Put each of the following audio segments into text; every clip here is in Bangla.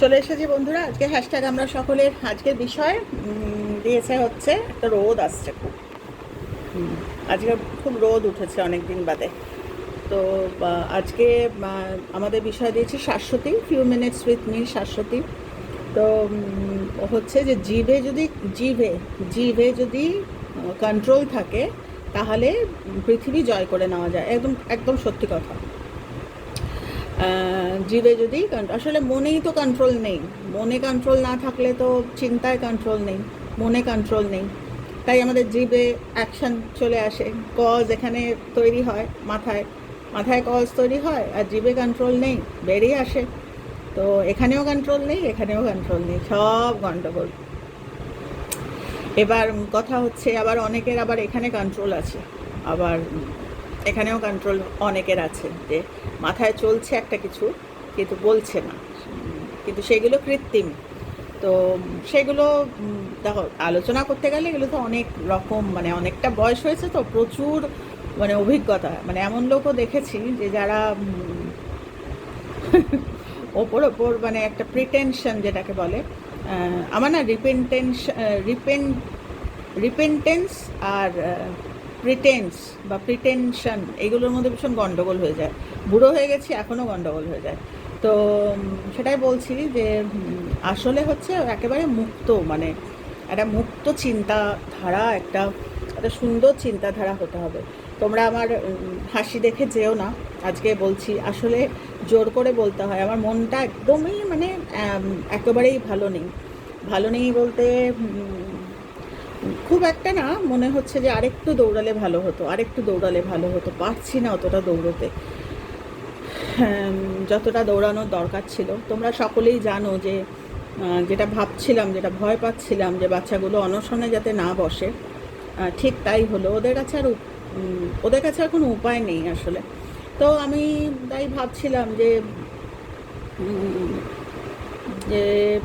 চলে এসেছি বন্ধুরা, আজকে হ্যাশট্যাগ আমরা সকলের আজকের বিষয় দিয়েছে হচ্ছে একটা রোদ আসছে খুব। আজকে খুব রোদ উঠেছে অনেক দিন বাদে। তো আজকে আমাদের বিষয় দিয়েছি Shashwati few minutes with me Shashwati. তো হচ্ছে যে জিভে যদি জিভে জিভে যদি কন্ট্রোল থাকে, তাহলে পৃথিবী জয় করে নেওয়া যায়। একদম একদম সত্যি কথা। জিভে যদি আসলে মনেই তো কন্ট্রোল নেই। মনে কন্ট্রোল না থাকলে তো চিন্তায় কন্ট্রোল নেই। মনে কন্ট্রোল নেই। তাই আমাদের জিভে অ্যাকশন চলে আসে। কজ এখানে তৈরি হয় মাথায়। মাথায় কজ তৈরি হয় আর জিভে কন্ট্রোল নেই, বেরিয়ে আসে। তো এখানেও কন্ট্রোল নেই, এখানেও কন্ট্রোল নেই, সব গন্ডগোল। এবার কথা হচ্ছে আবার অনেকের আবার এখানে কন্ট্রোল আছে। আবার এখানেও কন্ট্রোল অনেকের আছে যে মাথায় চলছে একটা কিছু, কিন্তু বলছে না। কিন্তু সেগুলো কৃত্রিম। তো সেগুলো দেখো, আলোচনা করতে গেলে এগুলো তো অনেক রকম মানে অনেকটা বয়স হয়েছে তো প্রচুর মানে অভিজ্ঞতা। মানে এমন লোকও দেখেছি যে যারা ওপর ওপর মানে একটা প্রিটেনশন যেটাকে বলে আমার না রিপেন্টেন্স রিপেন রিপেন্টেন্স আর প্রিটেন্স বা প্রিটেনশন এগুলোর মধ্যে ভীষণ গন্ডগোল হয়ে যায়। বুড়ো হয়ে গেছি এখনও গন্ডগোল হয়ে যায়। তো সেটাই বলছি যে আসলে হচ্ছে একেবারে মুক্ত মানে একটা মুক্ত চিন্তাধারা, একটা একটা সুন্দর চিন্তাধারা হতে হবে। তোমরা আমার হাসি দেখে যেও না। আজকে বলছি, আসলে জোর করে বলতে হয়। আমার মনটা একদমই মানে একেবারেই ভালো নেই। ভালো নেই বলতে খুব একটা না মনে হচ্ছে যে আরেকটু দৌড়ালে ভালো হতো আরেকটু দৌড়ালে ভালো হতো। পারছি না অতটা দৌড়তে। হ্যাঁ, যতটা দৌড়ানোর দরকার ছিল। তোমরা সকলেই জানো যে যেটা ভাবছিলাম যেটা ভয় পাচ্ছিলাম যে বাচ্চাগুলো অনশনে যাতে না বসে ঠিক তাই হলো। ওদের কাছে আর ওদের কাছে আর কোনো উপায় নেই আসলে। তো আমি তাই ভাবছিলাম যে যে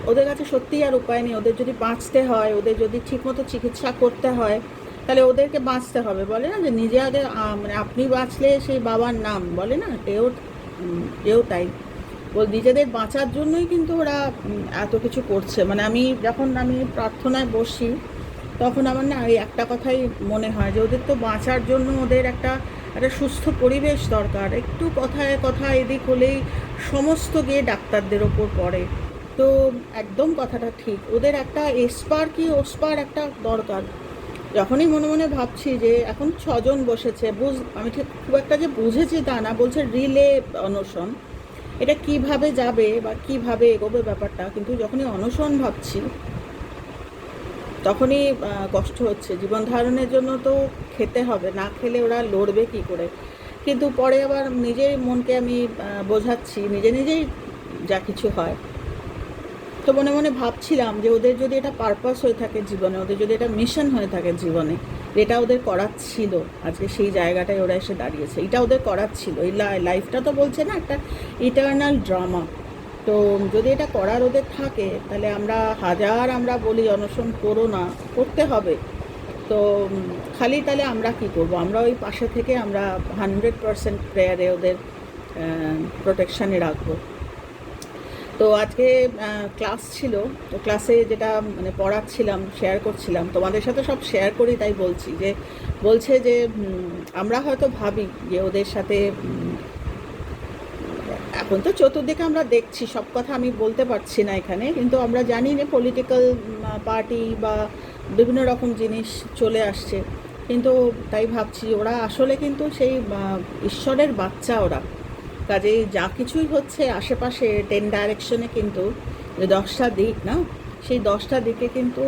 ওদের কাছে সত্যিই আর উপায় নেই। ওদের যদি বাঁচতে হয়, ওদের যদি ঠিকমতো চিকিৎসা করতে হয়, তাহলে ওদেরকে বাঁচতে হবে। বলে না যে নিজে আগে মানে আপনি বাঁচলে সেই বাবার নাম, বলে না? এও এও তাই। ও নিজেদের বাঁচার জন্যই কিন্তু ওরা এত কিছু করছে। মানে আমি যখন আমি প্রার্থনায় বসি, তখন আমার না এই একটা কথাই মনে হয় যে ওদের তো বাঁচার জন্য ওদের একটা একটা সুস্থ পরিবেশ দরকার। একটু কথায় কথা এদিক হলেই সমস্ত গিয়ে ডাক্তারদের ওপর পড়ে। তো একদম কথাটা ঠিক। ওদের একটা এসপার কি ওসপার একটা দরকার। যখনই মনে মনে ভাবছি যে এখন ছজন বসেছে, বুঝ, আমি ঠিক খুব একটা যে বুঝেছি তা না, বলছে রিলে অনশন। এটা কীভাবে যাবে বা কীভাবে এগোবে ব্যাপারটা, কিন্তু যখনই অনশন ভাবছি, তখনই কষ্ট হচ্ছে। জীবন ধারণের জন্য তো খেতে হবে, না খেলে ওরা লড়বে কি করে? কিন্তু পরে আবার নিজের মনকে আমি বোঝাচ্ছি, নিজে নিজেই যা কিছু হয়। তো মনে মনে ভাবছিলাম যে ওদের যদি এটা পারপাস হয়ে থাকে জীবনে, ওদের যদি এটা মিশন হয়ে থাকে জীবনে এটা ওদের করার ছিল, আজকে সেই জায়গাটায় ওরা এসে দাঁড়িয়েছে, এটা ওদের করার ছিল। এই লাইফটা তো বলছে না একটা ইটার্নাল ড্রামা তো যদি এটা করার ওদের থাকে, তাহলে আমরা হাজার আমরা বলি, অনশন করো না, করতে হবে। তো খালি তাহলে আমরা কি করব? আমরা ওই পাশে থেকে আমরা হান্ড্রেড পারসেন্ট প্রেয়ারে ওদের প্রোটেকশানে রাখব। তো আজকে ক্লাস ছিল, তো ক্লাসে যেটা মানে পড়াচ্ছিলাম শেয়ার করছিলাম, তোমাদের সাথে সব শেয়ার করি, তাই বলছি যে, বলছে যে আমরা হয়তো ভাবি যে ওদের সাথে এখন তো চতুর্দিকে আমরা দেখছি, সব কথা আমি বলতে পারছি না এখানে, কিন্তু আমরা জানি যে পলিটিক্যাল পার্টি বা বিভিন্ন রকম জিনিস চলে আসছে, কিন্তু তাই ভাবছি ওরা আসলে কিন্তু সেই ঈশ্বরের বাচ্চা ওরা। কাজেই যা কিছুই হচ্ছে আশেপাশে টেন ডাইরেকশনে কিন্তু যে দশটা দিক, না? সেই দশটা দিকে কিন্তু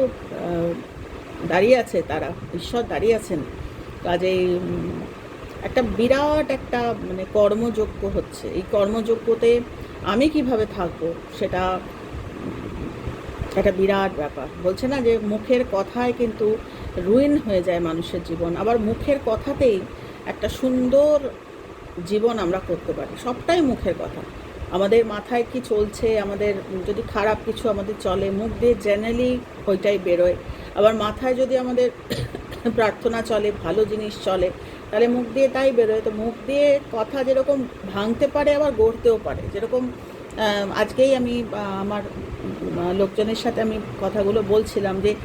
দাঁড়িয়ে আছে তারা, ঈশ্বর দাঁড়িয়ে আছেন। কাজেই একটা বিরাট একটা মানে কর্মযোগ্য হচ্ছে। এই কর্মযোগ্যতে আমি কীভাবে থাকব সেটা একটা বিরাট ব্যাপার। বলছে না যে মুখের কথায় কিন্তু রুইন হয়ে যায় মানুষের জীবন। আবার মুখের কথাতেই একটা সুন্দর জীবন আমরা করতে পারি। সবটাই মুখের কথা। আমাদের মাথায় কি চলছে, আমাদের যদি খারাপ কিছু আমাদের চলে, মুখ দিয়ে জেনারেলি ওইটাই বেরোয়। আবার মাথায় যদি আমাদের প্রার্থনা চলে, ভালো জিনিস চলে, তাহলে মুখ দিয়ে তাই বেরোয়। তো মুখ দিয়ে কথা যেরকম ভাঙতে পারে, আবার গড়তেও পারে। যেরকম আজকেই আমি আমার লোকজনের সাথে আমি কথাগুলো বলছিলাম যে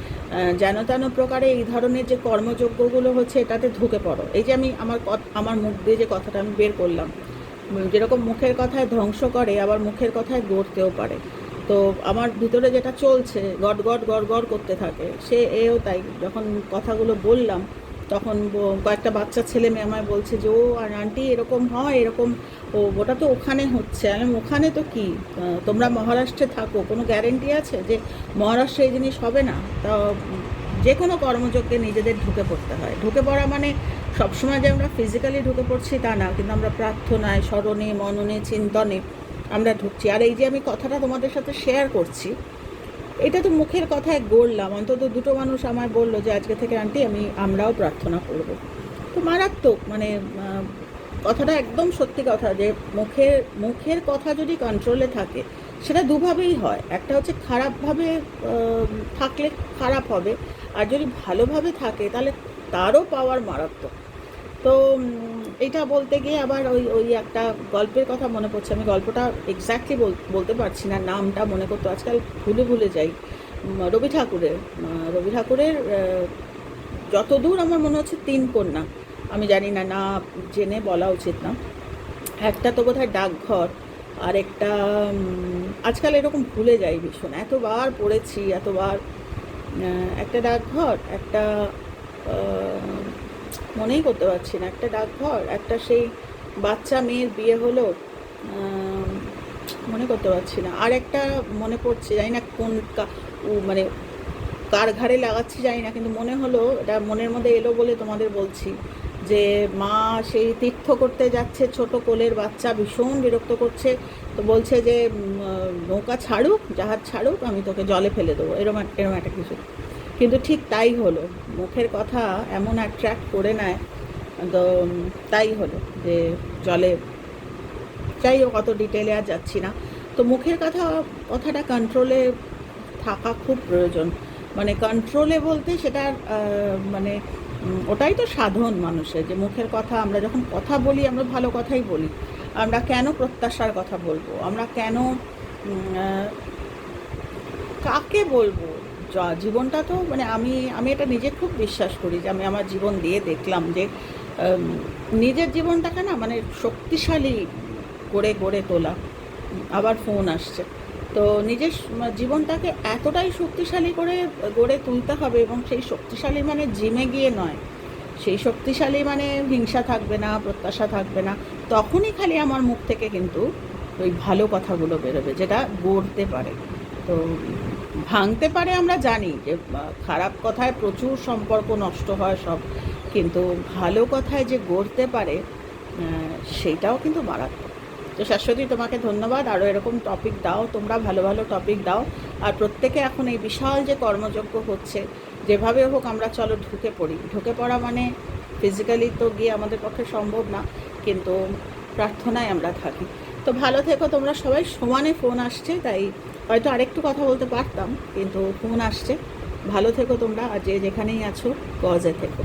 যেন তেন প্রকারে এই ধরনের যে কর্মযজ্ঞগুলো হচ্ছে, এটাতে ঢুকে পড়ো। এই যে আমি আমার আমার মুখ দিয়ে যে কথাটা আমি বের করলাম যেরকম মুখের কথায় ধ্বংস করে, আবার মুখের কথায় গড়তেও পারে। তো আমার ভিতরে যেটা চলছে গট গট গড় গড় করতে থাকে, সে, এও তাই। যখন কথাগুলো বললাম তখন কয়েকটা বাচ্চা ছেলে মেয়ে আমায় বলছে যে, ও আর আন্টি এরকম হয়, এরকম, ও, ওটা তো ওখানে হচ্ছে। আমি ওখানে তো কি? তোমরা মহারাষ্ট্রে থাকো, কোনো গ্যারেন্টি আছে যে মহারাষ্ট্রে এই জিনিস হবে না? তা, যে কোনো কর্মযজ্ঞে নিজেদের ঢুকে পড়তে হয়। ঢুকে পড়া মানে সবসময় যে আমরা ফিজিক্যালি ঢুকে পড়ছি তা না, কিন্তু আমরা প্রার্থনায়, স্মরণে, মননে, চিন্তনে আমরা ঢুকছি। আর এই যে আমি কথাটা তোমাদের সাথে শেয়ার করছি এটা তো মুখের কথায় গড়লাম। অন্তত দুটো মানুষ আমায় বলল যে, আজকে থেকে আন্টি, আমি, আমরাও প্রার্থনা করব। তো মারাত্মক মানে কথাটা একদম সত্যি কথা যে, মুখের মুখের কথা যদি কন্ট্রোলে থাকে, সেটা দুভাবেই হয়। একটা হচ্ছে খারাপভাবে থাকলে খারাপ হবে, আর যদি ভালোভাবে থাকে, তাহলে তারও পাওয়ার মারাত্মক। তো এটা বলতে গিয়ে আবার ওই ওই একটা গল্পের কথা মনে পড়ছে। আমি গল্পটা এক্স্যাক্টলি বলতে পারছি না, নামটা মনে করতো আজকাল ভুলে ভুলে যাই। রবি ঠাকুরের রবি ঠাকুরের যতদূর আমার মনে হচ্ছে তিন কন্যা। আমি জানি না না জেনে বলা উচিত না। একটা তো বোধহয় ডাকঘর, আর একটা আজকাল এরকম ভুলে যাই ভীষণ। এতবার পড়েছি, এতবার একটা ডাকঘর, একটা মনেই করতে পারছি না। একটা ডাকঘর, একটা সেই বাচ্চা মেয়ের বিয়ে হলো মনে করতে পারছি না। আর একটা মনে পড়ছে, জানি না কোন মানে কার ঘাড়ে লাগাচ্ছি জানি না, কিন্তু মনে হলো, এটা মনের মধ্যে এলো বলে তোমাদের বলছি যে, মা সেই তীর্থ করতে যাচ্ছে, ছোট কোলের বাচ্চা ভীষণ বিরক্ত করছে, তো বলছে যে নৌকা ছাড়ুক, জাহাজ ছাড়ুক, আমি তোকে জলে ফেলে দেবো। এরম এরম একটা কিছু। কিন্তু ঠিক তাই হলো। মুখের কথা এমন অ্যাট্রাক্ট করে নেয় তো তাই হলো যে জলে। যাই হোক, অত ডিটেলে আর যাচ্ছি না। তো মুখের কথা, কথাটা কন্ট্রোলে থাকা খুব প্রয়োজন। মানে কন্ট্রোলে বলতে সেটা মানে ওটাই তো সাধন মানুষের যে মুখের কথা আমরা যখন কথা বলি, আমরা ভালো কথাই বলি। আমরা কেন প্রত্যাশার কথা বলব? আমরা কেন কাকে বলব? জীবনটা তো মানে আমি আমি এটা নিজে খুব বিশ্বাস করি যে আমি আমার জীবন দিয়ে দেখলাম যে নিজের জীবনটাকে না মানে শক্তিশালী করে গড়ে তোলা। আবার ফোন আসছে। তো নিজের জীবনটাকে এতটাই শক্তিশালী করে, গড়ে তুলতে হবে এবং সেই শক্তিশালী মানে জিমে গিয়ে নয়। সেই শক্তিশালী মানে হিংসা থাকবে না, প্রত্যাশা থাকবে না। তখনই খালি আমার মুখ থেকে কিন্তু ওই ভালো কথাগুলো বেরোবে, যেটা গড়তে পারে। তো ভাঙতে পারে আমরা জানি যে খারাপ কথায় প্রচুর সম্পর্ক নষ্ট হয় সব, কিন্তু ভালো কথায় যে গড়তে পারে সেইটাও কিন্তু মারাত্মক। তো শাশ্বতী, তোমাকে ধন্যবাদ। আরও এরকম টপিক দাও, তোমরা ভালো ভালো টপিক দাও। আর প্রত্যেকে এখন এই বিশাল যে কর্মযজ্ঞ হচ্ছে, যেভাবে হোক আমরা চলো ঢুকে পড়ি। ঢুকে পড়া মানে ফিজিক্যালি তো গিয়ে আমাদের পক্ষে সম্ভব না, কিন্তু প্রার্থনায় আমরা থাকি। তো ভালো থেকো, তোমরা সবাই। সমানে ফোন আসছে, তাই হয়তো আরেকটু কথা বলতে পারতাম, কিন্তু ফোন আসছে। ভালো থেকো তোমরা, আর যে যেখানেই আছো, গজে থেকো।